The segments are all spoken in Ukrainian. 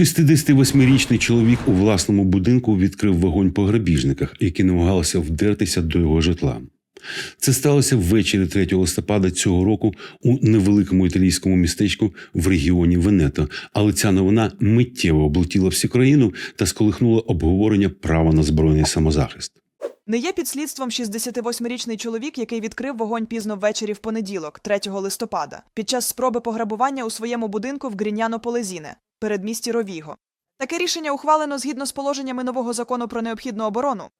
68-річний чоловік у власному будинку відкрив вогонь по грабіжниках, які намагалися вдертися до його житла. Це сталося ввечері 3 листопада цього року у невеликому італійському містечку в регіоні Венето. Але ця новина миттєво облетіла всю країну та сколихнула обговорення права на збройний самозахист. Не є під слідством 68-річний чоловік, який відкрив вогонь пізно ввечері в понеділок, 3 листопада, під час спроби пограбування у своєму будинку в Гріньяно Полезіне, передмісті Ровіго. Таке рішення ухвалено згідно з положеннями нового закону про необхідну оборону.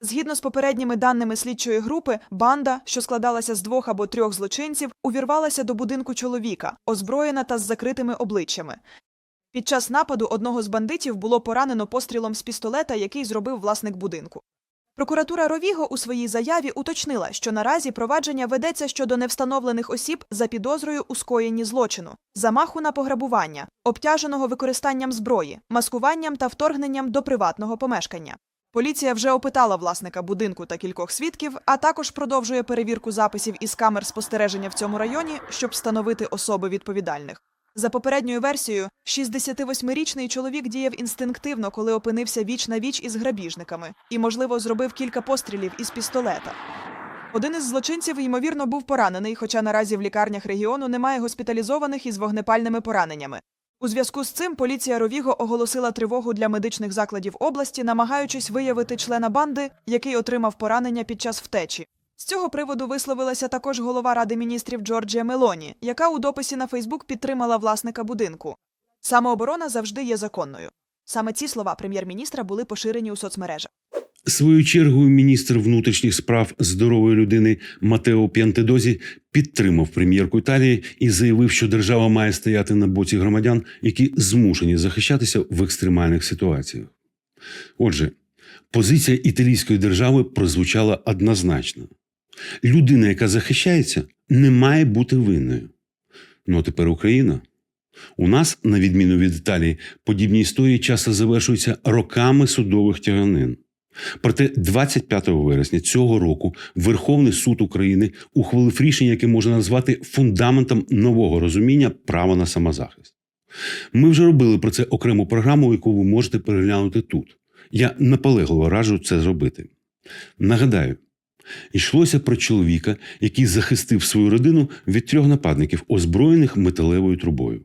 Згідно з попередніми даними слідчої групи, банда, що складалася з двох або трьох злочинців, увірвалася до будинку чоловіка, озброєна та з закритими обличчями. Під час нападу одного з бандитів було поранено пострілом з пістолета, який зробив власник будинку. Прокуратура Ровіго у своїй заяві уточнила, що наразі провадження ведеться щодо невстановлених осіб за підозрою у скоєнні злочину, замаху на пограбування, обтяженого використанням зброї, маскуванням та вторгненням до приватного помешкання. Поліція вже опитала власника будинку та кількох свідків, а також продовжує перевірку записів із камер спостереження в цьому районі, щоб встановити особи відповідальних. За попередньою версією, 68-річний чоловік діяв інстинктивно, коли опинився віч на віч із грабіжниками, і, можливо, зробив кілька пострілів із пістолета. Один із злочинців, ймовірно, був поранений, хоча наразі в лікарнях регіону немає госпіталізованих із вогнепальними пораненнями. У зв'язку з цим поліція Ровіго оголосила тривогу для медичних закладів області, намагаючись виявити члена банди, який отримав поранення під час втечі. З цього приводу висловилася також голова Ради міністрів Джорджія Мелоні, яка у дописі на Фейсбук підтримала власника будинку. Самооборона завжди є законною. Саме ці слова прем'єр-міністра були поширені у соцмережах. Свою чергою міністр внутрішніх справ здорової людини Матео П'янтедозі підтримав прем'єрку Італії і заявив, що держава має стояти на боці громадян, які змушені захищатися в екстремальних ситуаціях. Отже, позиція італійської держави прозвучала однозначно: людина, яка захищається, не має бути винною. Ну а тепер Україна. У нас, на відміну від Італії, подібні історії часто завершуються роками судових тяганин. Проте 25 вересня цього року Верховний суд України ухвалив рішення, яке можна назвати фундаментом нового розуміння права на самозахист. Ми вже робили про це окрему програму, яку ви можете переглянути тут. Я наполегливо раджу це зробити. Нагадаю, йшлося про чоловіка, який захистив свою родину від трьох нападників, озброєних металевою трубою.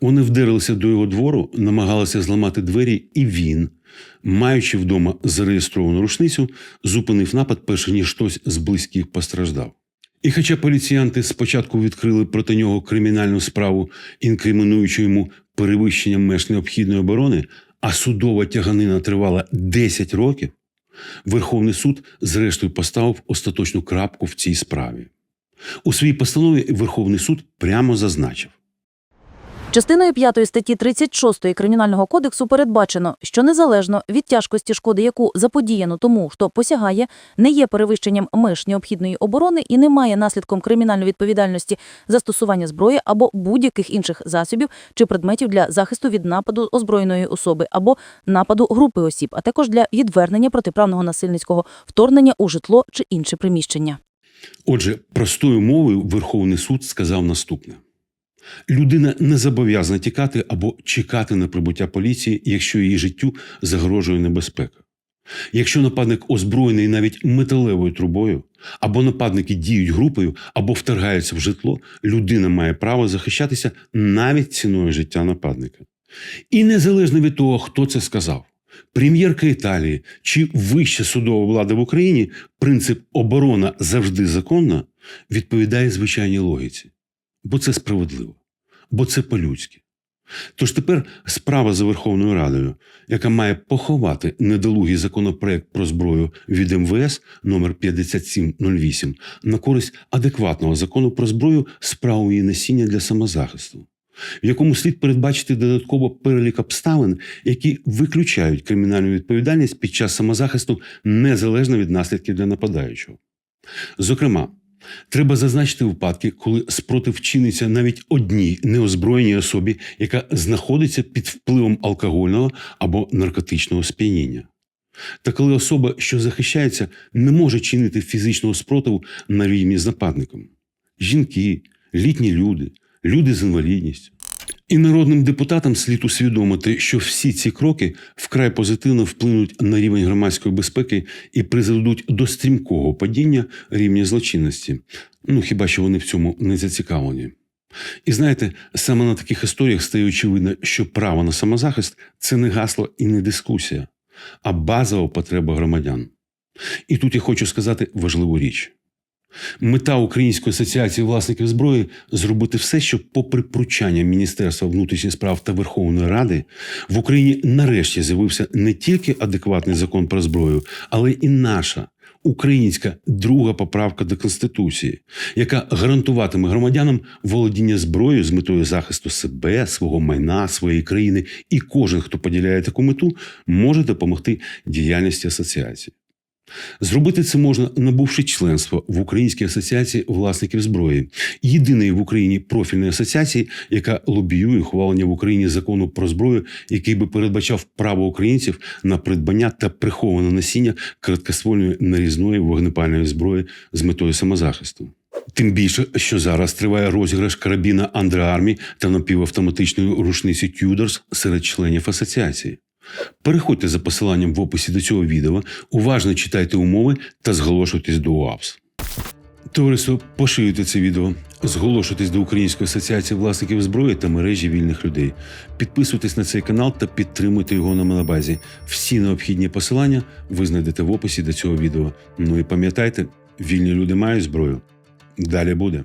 Вони вдерлися до його двору, намагалися зламати двері, і він, маючи вдома зареєстровану рушницю, зупинив напад, перш ніж хтось з близьких постраждав. І хоча поліціянти спочатку відкрили проти нього кримінальну справу, інкримінуючи йому перевищення меж необхідної оборони, а судова тяганина тривала 10 років, Верховний суд зрештою поставив остаточну крапку в цій справі. У своїй постанові Верховний суд прямо зазначив. Частиною 5 статті 36 Кримінального кодексу передбачено, що незалежно від тяжкості шкоди, яку заподіяно тому, хто посягає, не є перевищенням меж необхідної оборони і не має наслідком кримінальної відповідальності застосування зброї або будь-яких інших засобів чи предметів для захисту від нападу озброєної особи або нападу групи осіб, а також для відвернення протиправного насильницького вторгнення у житло чи інше приміщення. Отже, простою мовою Верховний суд сказав наступне: людина не зобов'язана тікати або чекати на прибуття поліції, якщо її життю загрожує небезпека. Якщо нападник озброєний навіть металевою трубою, або нападники діють групою, або вторгаються в житло, людина має право захищатися навіть ціною життя нападника. І незалежно від того, хто це сказав, прем'єрка Італії чи вища судова влада в Україні, принцип оборона завжди законна відповідає звичайній логіці. Бо це справедливо, бо це по-людськи. Тож тепер справа за Верховною Радою, яка має поховати недолугий законопроект про зброю від МВС номер 5708 на користь адекватного закону про зброю з правом носіння для самозахисту, в якому слід передбачити додатково перелік обставин, які виключають кримінальну відповідальність під час самозахисту незалежно від наслідків для нападаючого. Зокрема, Треба зазначити випадки, коли спротив чиниться навіть одній неозброєній особі, яка знаходиться під впливом алкогольного або наркотичного сп'яніння. Та коли особа, що захищається, не може чинити фізичного спротиву на рівні з нападником. Жінки, літні люди, люди з інвалідністю. І народним депутатам слід усвідомити, що всі ці кроки вкрай позитивно вплинуть на рівень громадської безпеки і призведуть до стрімкого падіння рівня злочинності. Ну хіба що вони в цьому не зацікавлені. І знаєте, саме на таких історіях стає очевидно, що право на самозахист це не гасло і не дискусія, а базова потреба громадян. І тут я хочу сказати важливу річ. Мета Української асоціації власників зброї зробити все, щоб, попри пручання Міністерства внутрішніх справ та Верховної Ради, в Україні нарешті з'явився не тільки адекватний закон про зброю, але і наша українська друга поправка до Конституції, яка гарантуватиме громадянам володіння зброєю з метою захисту себе, свого майна, своєї країни, і кожен, хто поділяє таку мету, може допомогти діяльності асоціації. Зробити це можна, набувши членство в Українській асоціації власників зброї, єдиної в Україні профільної асоціації, яка лобіює ухвалення в Україні закону про зброю, який би передбачав право українців на придбання та приховане носіння короткоствольної нарізної вогнепальної зброї з метою самозахисту. Тим більше, що зараз триває розіграш карабіна Андреармі та напівавтоматичної рушниці Тюдорс серед членів асоціації. Переходьте за посиланням в описі до цього відео, уважно читайте умови та зголошуйтесь до УАПС. Товариство, поширюйте це відео, зголошуйтесь до Української асоціації власників зброї та мережі вільних людей. Підписуйтесь на цей канал та підтримуйте його на Монобазі. Всі необхідні посилання ви знайдете в описі до цього відео. Ну і пам'ятайте, вільні люди мають зброю. Далі буде.